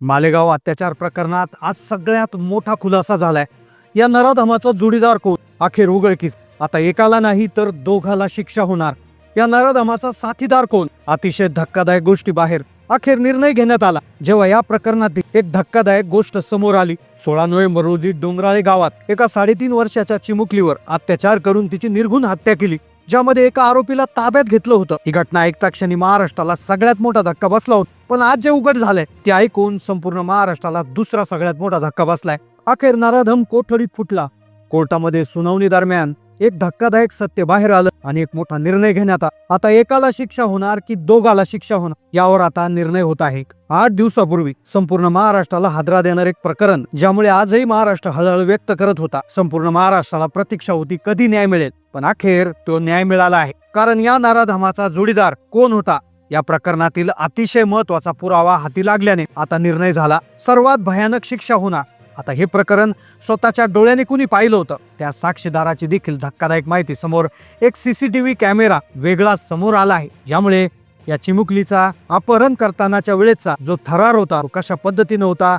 मालेगाव अत्याचार प्रकरणात आज सगळ्यात मोठा खुलासा झालाय. या नराधमाचा जोडीदार कोण? अखेर उघडकीस आता एकाला नाही तर दोघाला शिक्षा होणार. या नराधमाचा साथीदार कोण? अतिशय धक्कादायक गोष्टी बाहेर. अखेर निर्णय घेण्यात आला. जेव्हा या प्रकरणातील एक धक्कादायक गोष्ट समोर आली सोळा नोव्हेंबर रोजी डोंगराळे गावात एका साडेतीन वर्षाच्या चिमुकलीवर अत्याचार करून तिची निर्घुण हत्या केली. ज्यामध्ये एका आरोपीला ताब्यात घेतलं होतं. ही घटना ऐकता क्षणी महाराष्ट्राला सगळ्यात मोठा धक्का बसला होता. पण आज जे उघड झालंय ते ऐकून संपूर्ण महाराष्ट्राला दुसरा सगळ्यात मोठा धक्का बसलाय. अखेर नराधम कोठडीत फुटला. कोर्टामध्ये सुनावणी दरम्यान एक धक्कादायक सत्य बाहेर आलं आणि एक मोठा निर्णय घेण्यात आता एकाला शिक्षा होणार की दोघाला शिक्षा होणार यावर आता निर्णय होत आहे. आठ दिवसापूर्वी संपूर्ण महाराष्ट्राला हादरा देणार एक प्रकरण ज्यामुळे आजही महाराष्ट्र हळहळ व्यक्त करत होता. संपूर्ण महाराष्ट्राला प्रतीक्षा होती कधी न्याय मिळेल? पण अखेर तो न्याय मिळाला आहे. कारण या नाराधमाचा जोडीदार कोण होता? या प्रकरणातील अतिशय महत्त्वाचा पुरावा हाती लागल्याने आता निर्णय झाला. सर्वात भयानक शिक्षा होणार. आता हे प्रकरण स्वतःच्या डोळ्याने कुणी पाहिलं होतं? त्या साक्षीदाराची देखील धक्कादायक माहिती समोर एक सीसीटीव्ही कॅमेरा वेगळा समोर आला आहे. ज्यामुळे या चिमुकलीचा अपहरण करतानाच्या वेळेचा जो थरार होता तो कशा पद्धतीनं होता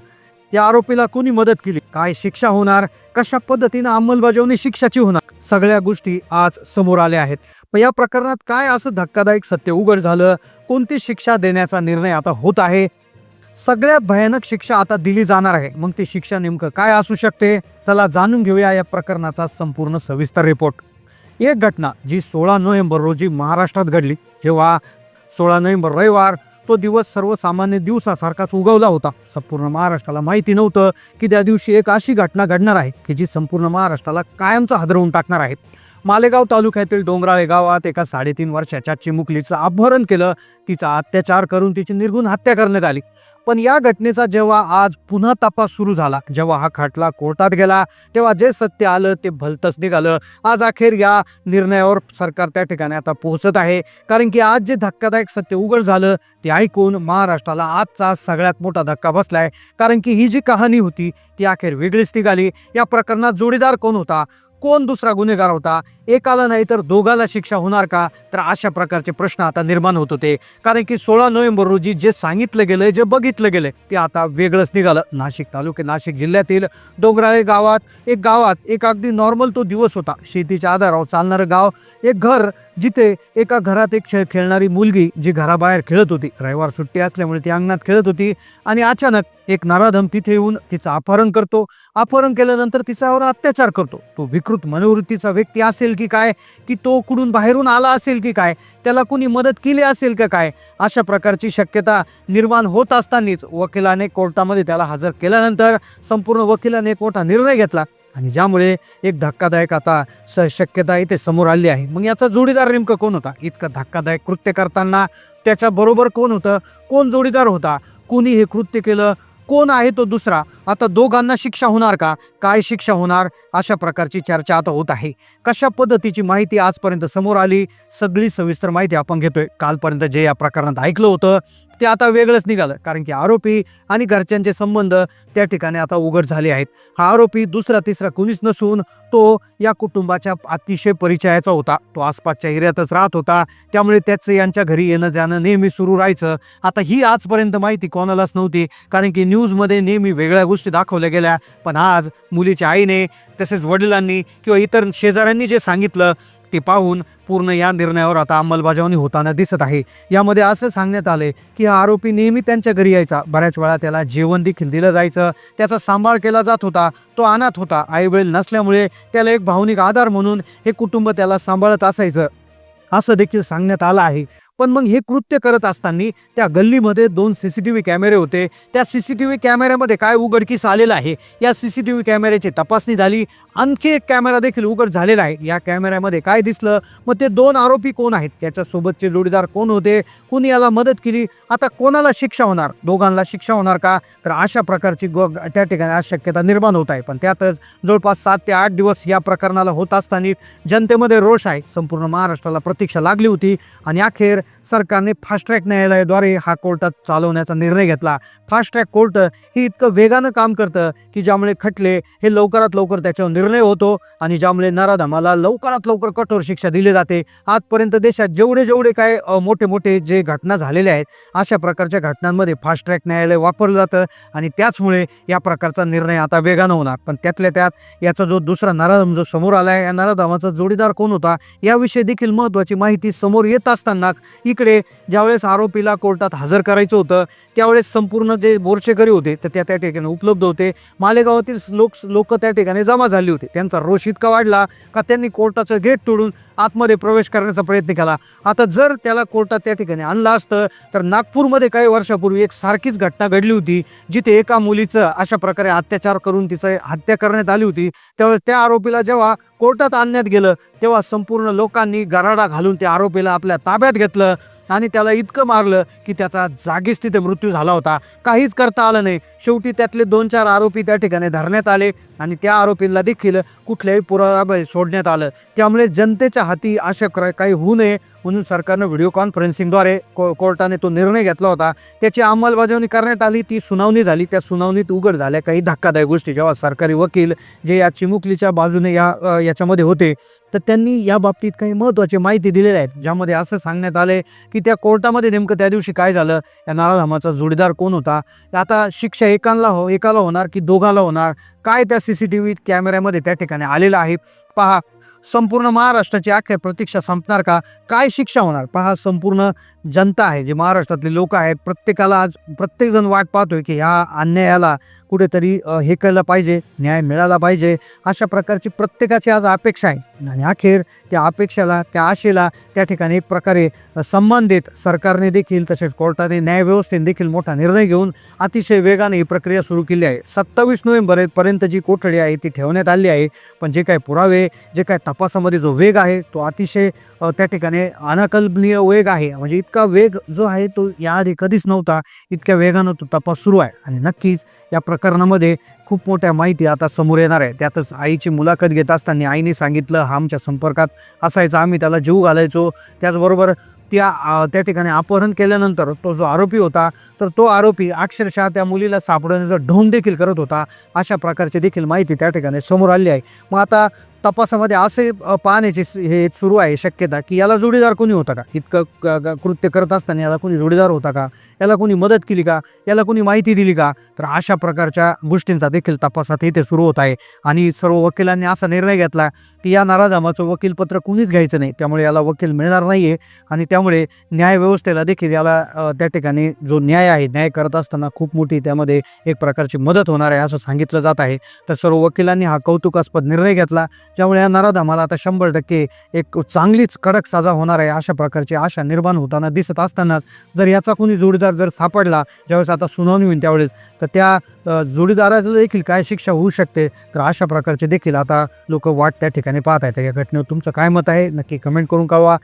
त्या आरोपीला कुणी मदत केली? काय शिक्षा होणार? कशा पद्धतीनं अंमलबजावणी शिक्षाची होणार? सगळ्या गोष्टी आज समोर आल्या आहेत. पण या प्रकरणात काय असं धक्कादायक सत्य उघड झालं? कोणती शिक्षा देण्याचा निर्णय आता होत आहे? सगळ्यात भयानक शिक्षा आता दिली जाणार आहे. मग ती शिक्षा नेमकं काय असू शकते? चला जाणून घेऊया या प्रकरणाचा संपूर्ण सविस्तर रिपोर्ट एक घटना जी सोळा नोव्हेंबर रोजी महाराष्ट्रात घडली. जेव्हा सोळा नोव्हेंबर रविवार तो दिवस सर्वसामान्य दिवसासारखाच उगवला होता. संपूर्ण महाराष्ट्राला माहिती नव्हतं की त्या दिवशी एक अशी घटना घडणार आहे की जी संपूर्ण महाराष्ट्राला कायमचं हादरवून टाकणार आहे. मालेगाव तालुक्यातील डोंगराळे गावात एका साडेतीन वर्षाच्या चिमुकलीचं अपहरण केलं. तिचा अत्याचार करून तिची निर्गुण हत्या करण्यात आली. पण या घटनेचा जेव्हा आज पुन्हा तपास सुरू झाला जेव्हा हा खटला कोर्टात गेला तेव्हा जे सत्य आलं ते भलतंच निघालं. आज अखेर या निर्णयावर सरकार त्या ठिकाणी आता पोहोचत आहे. कारण की आज जे धक्कादायक सत्य उघड झालं ते ऐकून महाराष्ट्राला आजचा सगळ्यात मोठा धक्का बसलाय. कारण की ही जी कहाणी होती ती अखेर वेगळीच निघाली. या प्रकरणात जोडीदार कोण होता? कोण दुसरा गुन्हेगार होता? एकाला नाही तर दोघाला शिक्षा होणार का? तर अशा प्रकारचे प्रश्न आता निर्माण होत होते. कारण की सोळा नोव्हेंबर रोजी जे सांगितलं गेलं जे बघितलं गेलं ते आता वेगळंच निघालं. नाशिक तालुके नाशिक जिल्ह्यातील डोंगराळे गावात एक गावात एक अगदी नॉर्मल तो दिवस होता. शेतीच्या आधारावर चालणारं गाव एक घर जिथे एका घरात एक खेळ खेळणारी मुलगी जी घराबाहेर खेळत होती. रविवार सुट्टी असल्यामुळे ती अंगणात खेळत होती आणि अचानक एक नराधम तिथे येऊन तिचं अपहरण करतो. अपहरण केल्यानंतर तिच्यावर अत्याचार करतो. तो विकृत मनोवृत्तीचा व्यक्ती असेल की काय? की तो कुठून बाहेरून आला असेल की काय? त्याला कुणी मदत केली असेल का काय? अशा प्रकारची शक्यता निर्माण होत असतानाच वकिलाने कोर्टामध्ये त्याला हजर केल्यानंतर संपूर्ण वकिलाने एक मोठा निर्णय घेतला. आणि ज्यामुळे एक धक्कादायक आता स शक्यता इथे समोर आली आहे. मग याचा जोडीदार नेमकं कोण होता? इतकं धक्कादायक कृत्य करताना त्याच्याबरोबर कोण होतं? कोण जोडीदार होता? कोणी हे कृत्य केलं? कोण आहे तो दुसरा? आता दोघांना शिक्षा होणार का? काय शिक्षा होणार? अशा प्रकारची चर्चा आता होत आहे. कशा पद्धतीची माहिती आजपर्यंत समोर आली? सगळी सविस्तर माहिती आपण घेतोय. कालपर्यंत जे या प्रकरणात ऐकलं होतं ते आता वेगळंच निघालं. कारण की आरोपी आणि घरच्यांचे संबंध त्या ठिकाणी आता उघड झाले आहेत. हा आरोपी दुसरा तिसरा कुणीच नसून तो या कुटुंबाच्या अतिशय परिचयाचा होता. तो आसपासच्या एरियातच राहत होता. त्यामुळे त्याचं यांच्या घरी येणं जाणं नेहमी सुरू राहायचं. आता ही आजपर्यंत माहिती कोणालाच नव्हती. कारण की न्यूजमध्ये नेहमी वेगळ्या गोष्टी गोष्टी दाखवल्या गेल्या पण आज मुलीच्या आईने तसेच वडिलांनी किंवा इतर शेजाऱ्यांनी जे सांगितलं ते पाहून पूर्ण या निर्णयावर आता अंमलबजावणी होताना दिसत आहे. यामध्ये असं सांगण्यात आले की हा आरोपी नेहमी त्यांच्या घरी यायचा. बऱ्याच वेळा त्याला जेवण देखील दिलं जायचं. त्याचा सांभाळ केला जात होता. तो अनाथ होता. आईवडील नसल्यामुळे त्याला एक भावनिक आधार म्हणून हे कुटुंब त्याला सांभाळत असायचं. असं देखील सांगण्यात आलं आहे. पण मग हे कृत्य करत असताना त्या गल्लीमध्ये दोन सी सी टी व्ही कॅमेरे होते. त्या सी सी टी व्ही कॅमेऱ्यामध्ये काय उघडकीस आलेलं आहे? या सी सी टी व्ही कॅमेऱ्याची तपासणी झाली. आणखी एक कॅमेरा देखील उघड झालेला आहे. या कॅमेऱ्यामध्ये काय दिसलं? मग ते दोन आरोपी कोण आहेत? त्याच्यासोबतचे जोडीदार कोण होते? कोणी याला मदत केली? आता कोणाला शिक्षा होणार? दोघांना शिक्षा होणार का? तर अशा प्रकारची ग त्या ठिकाणी आज शक्यता निर्माण होत आहे. पण त्यातच जवळपास सात ते आठ दिवस या प्रकरणाला होत असताना जनतेमध्ये रोष आहे. संपूर्ण महाराष्ट्राला प्रतीक्षा लागली होती. आणि अखेर सरकारने फास्ट ट्रॅक न्यायालयाद्वारे हा कोर्टात चालवण्याचा निर्णय घेतला. फास्ट ट्रॅक कोर्ट हे इतकं वेगानं काम करतं की ज्यामुळे खटले हे लवकरात लवकर त्याच्यावर निर्णय होतो आणि ज्यामुळे नराधमाला लवकरात लवकर कठोर शिक्षा दिली जाते. आजपर्यंत देशात जेवढे जेवढे काय मोठे मोठे जे घटना झालेल्या आहेत अशा प्रकारच्या घटनांमध्ये फास्ट ट्रॅक न्यायालय वापरलं जातं आणि त्याचमुळे या प्रकारचा निर्णय आता वेगानं होणार. पण त्यातल्या त्यात याचा जो दुसरा नराधम जो समोर आला आहे या नराधमाचा जोडीदार कोण होता याविषयी देखील महत्त्वाची माहिती समोर येत असताना इकडे ज्यावेळेस आरोपीला कोर्टात हजर करायचं होतं त्यावेळेस संपूर्ण जे मोर्चेकरी होते तर त्या त्या ठिकाणी उपलब्ध होते. मालेगावातील लोक लोक त्या ठिकाणी जमा झाली होती. त्यांचा रोष इतका वाढला का त्यांनी कोर्टाचं गेट तोडून आतमध्ये प्रवेश करण्याचा प्रयत्न केला. आता जर त्याला कोर्टात त्या ठिकाणी आणलं असतं तर नागपूरमध्ये काही वर्षापूर्वी एक सारखीच घटना घडली होती जिथे एका मुलीचं अशा प्रकारे अत्याचार करून तिचं हत्या करण्यात आली होती. त्यावेळेस त्या आरोपीला जेव्हा कोर्टात आणण्यात गेलं तेव्हा संपूर्ण लोकांनी गराडा घालून त्या आरोपीला आपल्या ताब्यात घेतलं. आणि त्याला इतकं मारलं की त्याचा जागीच तिथे मृत्यू झाला होता. काहीच करता आलं नाही. शेवटी त्यातले दोन चार आरोपी त्या ठिकाणी धरण्यात आले आणि त्या आरोपींना देखील कुठल्याही पुरावा सोडण्यात आलं. त्यामुळे जनतेच्या हाती अशा क्र- काही होऊ नये म्हणून सरकारनं व्हिडिओ कॉन्फरन्सिंगद्वारे को कोर्टाने तो निर्णय घेतला होता. त्याची अंमलबजावणी करण्यात आली. ती सुनावणी झाली. त्या सुनावणीत उघड झाल्या. काही धक्कादायक गोष्टी. जेव्हा सरकारी वकील जे या चिमुकलीच्या बाजूने या याच्यामध्ये होते तर त्यांनी या बाबतीत काही महत्त्वाची माहिती दिलेल्या आहेत ज्यामध्ये असं सांगण्यात आले की त्या कोर्टामध्ये नेमकं त्या दिवशी काय झालं? या नाराधामाचा जोडीदार कोण होता? आता शिक्षा एकाला हो एकाला होणार की दोघाला होणार? काय त्या सी सी टी व्ही कॅमेऱ्यामध्ये त्या ठिकाणी आलेलं आहे? पहा संपूर्ण महाराष्ट्राची अखेर प्रतीक्षा संपणार का? काय शिक्षा होणार? पहा संपूर्ण जनता आहे जे महाराष्ट्रातले लोक आहेत प्रत्येकाला आज प्रत्येकजण वाट पाहतोय की ह्या अन्यायाला कुठेतरी हे केलं पाहिजे न्याय मिळाला पाहिजे अशा प्रकारची प्रत्येकाची आज अपेक्षा आहे. आणि अखेर त्या अपेक्षाला त्या आशेला त्या ठिकाणी एक प्रकारे संबंधित देत सरकारने देखील तसेच कोर्टाने न्यायव्यवस्थेने देखील मोठा निर्णय घेऊन अतिशय वेगाने ही प्रक्रिया सुरू केली आहे. सत्तावीस नोव्हेंबर पर्यंत जी कोठडी आहे ती ठेवण्यात आली आहे. पण जे काय पुरावे जे काय तपासामध्ये जो वेग आहे तो अतिशय त्या ठिकाणी अनाकल्पनीय वेग आहे. म्हणजे इतका वेग जो आहे तो याआधी कधीच नव्हता. इतक्या वेगानं तो तपास सुरू आहे. आणि नक्कीच या प्रकरणामध्ये खूप मोठ्या माहिती आता समोर येणार आहे. त्यातच आईची मुलाखत घेत असताना आईने सांगितलं हा आमच्या संपर्कात असायचा. आम्ही त्याला जीव घालायचो. त्याचबरोबर त्या त्या ठिकाणी अपहरण केल्यानंतर तो जो आरोपी होता तर तो आरोपी अक्षरशः त्या मुलीला सापडण्याचा ढोंग देखील करत होता. अशा प्रकारची देखील माहिती त्या ठिकाणी समोर आली आहे. मग आता तपासामध्ये असे पाहण्याचे पाहण्याची हे सुरू आहे शक्यता की याला जोडीदार कोणी होता का? इतकं क- कृत्य करत असताना याला कोणी जोडीदार होता का? याला कोणी मदत केली का? याला कोणी माहिती दिली का? तर अशा प्रकारच्या गोष्टींचा देखील तपासात इथे सुरू होत आहे. आणि सर्व वकिलांनी असा निर्णय घेतला की या नाराजामाचं वकीलपत्र कुणीच घ्यायचं नाही. त्यामुळे याला वकील मिळणार नाही आहे आणि त्यामुळे न्यायव्यवस्थेला देखील याला त्या ठिकाणी जो न्याय आहे न्याय करत असताना खूप मोठी त्यामध्ये एक प्रकारची मदत होणार आहे असं सांगितलं जात आहे. तर सर्व वकिलांनी हा कौतुकास्पद निर्णय घेतला. ज्यामुळे या नराधामाला आता शंभर टक्के एक चांगलीच कडक सजा होणार आहे अशा प्रकारची आशा निर्माण होताना दिसत असताना जर याचा कोणी जोडीदार जर सापडला ज्यावेळेस आता सुनावणी होईल त्यावेळेस तर त्या जोडीदाराला देखील काय शिक्षा होऊ शकते? तर अशा प्रकारचे देखील आता लोक वाट त्या ठिकाणी पाहत आहेत. या घटनेवर तुमचं काय मत आहे? नक्की कमेंट करून कळवा.